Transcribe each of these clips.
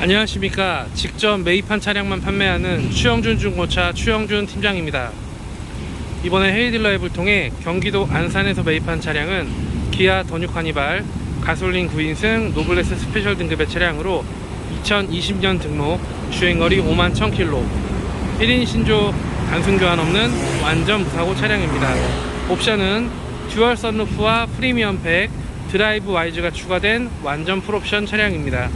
안녕하십니까. 직접 매입한 차량만 판매하는 추영준 중고차 추영준 팀장입니다. 이번에 헤이딜러 앱을 통해 경기도 안산에서 매입한 차량은 기아 더뉴 카니발 가솔린 9인승 노블레스 스페셜 등급의 차량으로 2020년 등록 주행거리 5만 1000km 1인 신조 단순 교환 없는 완전 무사고 차량입니다. 옵션은 듀얼 선루프와 프리미엄 팩, 드라이브 와이즈가 추가된 완전 풀옵션 차량입니다.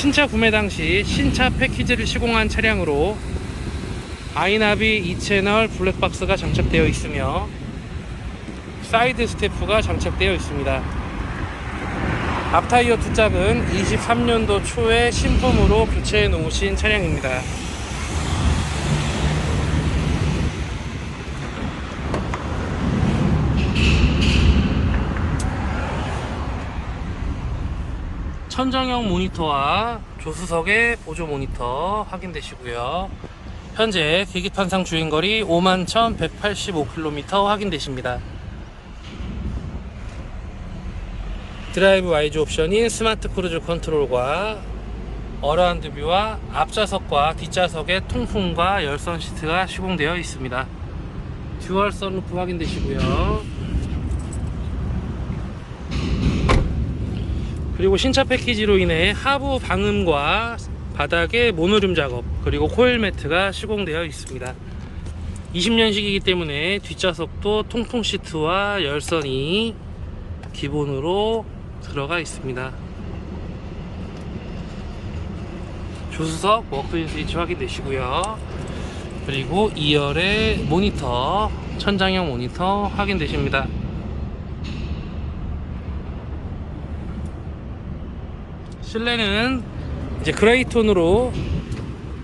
신차 구매 당시 신차 패키지를 시공한 차량으로 아이나비 2채널 블랙박스가 장착되어 있으며 사이드 스태프가 장착되어 있습니다. 앞타이어 두 짝은 23년도 초에 신품으로 교체해 놓으신 차량입니다. 천정형 모니터와 조수석의 보조 모니터 확인되시고요. 현재 계기판상 주행거리 51,185km 확인되십니다. 드라이브 와이즈 옵션인 스마트 크루즈 컨트롤과 어라운드 뷰와 앞좌석과 뒷좌석의 통풍과 열선 시트가 시공되어 있습니다. 듀얼 선루프 확인되시고요. 그리고 신차 패키지로 인해 하부 방음과 바닥의 모노륨 작업 그리고 코일 매트가 시공되어 있습니다. 20년식이기 때문에 뒷좌석도 통풍 시트와 열선이 기본으로 들어가 있습니다. 조수석 워크인 스위치 확인되시고요. 그리고 2열의 모니터 천장형 모니터 확인되십니다. 실내는 이제 그레이 톤으로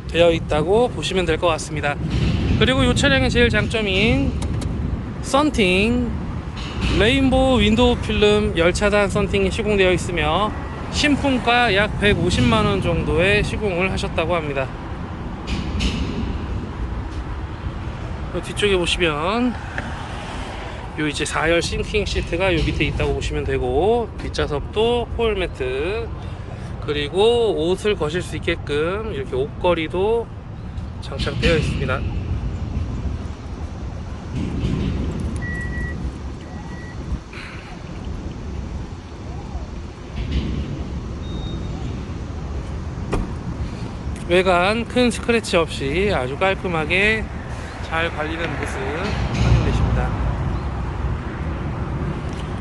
되어 있다고 보시면 될 것 같습니다. 그리고 이 차량의 제일 장점인 썬팅 레인보우 윈도우 필름 열차단 썬팅이 시공되어 있으며 신품가 약 150만원 정도의 시공을 하셨다고 합니다. 그 뒤쪽에 보시면 요 이제 4열 싱킹 시트가 요 밑에 있다고 보시면 되고 뒷좌석도 홀 매트 그리고 옷을 거실 수 있게끔 이렇게 옷걸이도 장착되어 있습니다. 외관 큰 스크래치 없이 아주 깔끔하게 잘 관리된 모습 확인되십니다.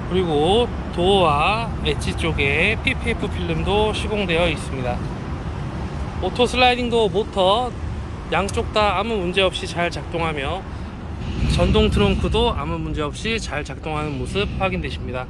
그리고 도어와 엣지 쪽에 PPF 필름도 시공되어 있습니다. 오토 슬라이딩 도어 모터 양쪽 다 아무 문제 없이 잘 작동하며 전동 트렁크도 아무 문제 없이 잘 작동하는 모습 확인되십니다.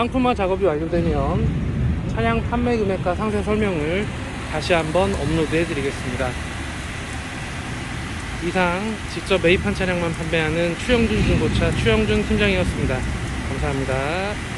상품화 작업이 완료되면 차량 판매 금액과 상세 설명을 다시 한번 업로드해 드리겠습니다. 이상 직접 매입한 차량만 판매하는 추영준 중고차 추영준 팀장이었습니다. 감사합니다.